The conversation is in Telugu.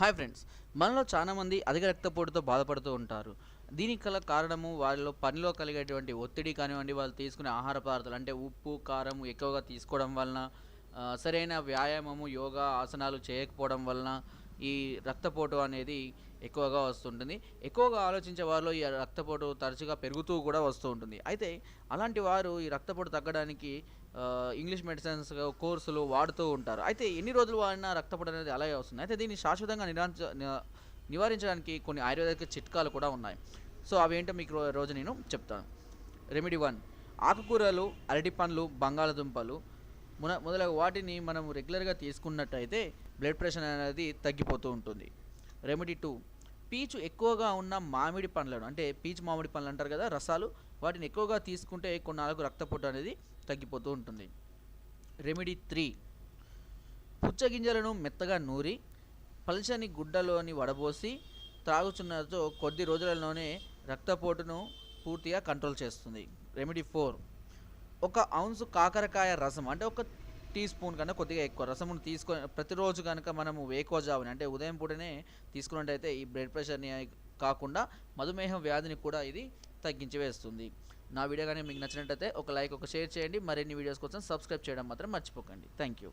హాయ్ ఫ్రెండ్స్ మనలో చాలామంది అధిక రక్తపోటుతో బాధపడుతూ ఉంటారు. దీనికి గల కారణము వాళ్ళలో పనిలో కలిగేటువంటి ఒత్తిడి కానివ్వండి వాళ్ళు తీసుకునే ఆహార పదార్థాలు అంటే ఉప్పు కారం ఎక్కువగా తీసుకోవడం వలన సరైన వ్యాయామము యోగా ఆసనాలు చేయకపోవడం వలన ఈ రక్తపోటు అనేది ఎక్కువగా వస్తుంటుంది. ఎక్కువగా ఆలోచించే వారిలో ఈ రక్తపోటు తరచుగా పెరుగుతూ కూడా వస్తూ ఉంటుంది. అయితే అలాంటి వారు ఈ రక్తపోటు తగ్గడానికి ఇంగ్లీష్ మెడిసిన్స్ కోర్సులు వాడుతూ ఉంటారు. అయితే ఎన్ని రోజులు వాడినా రక్తపోటు అనేది అలాగే వస్తుంది. అయితే దీన్ని శాశ్వతంగా నిరాంచ నివారించడానికి కొన్ని ఆయుర్వేదిక చిట్కాలు కూడా ఉన్నాయి. సో అవేంటో మీకు రోజు నేను చెప్తాను. Remedy one. ఆకుకూరలు అరటి పండ్లు బంగాళదుంపలు మున మొదలగు వాటిని మనం రెగ్యులర్గా తీసుకున్నట్టయితే బ్లడ్ ప్రెషర్ అనేది తగ్గిపోతూ ఉంటుంది. రెమెడీ టూ పీచు ఎక్కువగా ఉన్న మామిడి పండ్లను అంటే పీచు మామిడి పండ్లు అంటారు కదా రసాలు వాటిని ఎక్కువగా తీసుకుంటే కొన్నాళ్ళకు రక్తపోటు అనేది తగ్గిపోతూ ఉంటుంది. రెమెడీ త్రీ పుచ్చగింజలను మెత్తగా నూరి పల్చని గుడ్డలోని వడబోసి త్రాగుచున్నతో కొద్ది రోజులలోనే రక్తపోటును పూర్తిగా కంట్రోల్ చేస్తుంది. రెమెడీ ఫోర్ ఒక ఔన్సు కాకరకాయ రసం అంటే ఒక టీ స్పూన్ కన్నా కొద్దిగా ఎక్కువ రసమును తీసుకొని ప్రతిరోజు కనుక మనము వేకోజావుని అంటే ఉదయం పూటనే తీసుకున్నట్టయితే ఈ బ్లడ్ ప్రెషర్ని కాకుండా మధుమేహం వ్యాధిని కూడా ఇది తగ్గించి వేస్తుంది. నా వీడియో కానీ మీకు నచ్చినట్టయితే ఒక లైక్ ఒక షేర్ చేయండి. మరిన్ని వీడియోస్ కోసం సబ్స్క్రైబ్ చేయడం మాత్రం మర్చిపోకండి. Thank you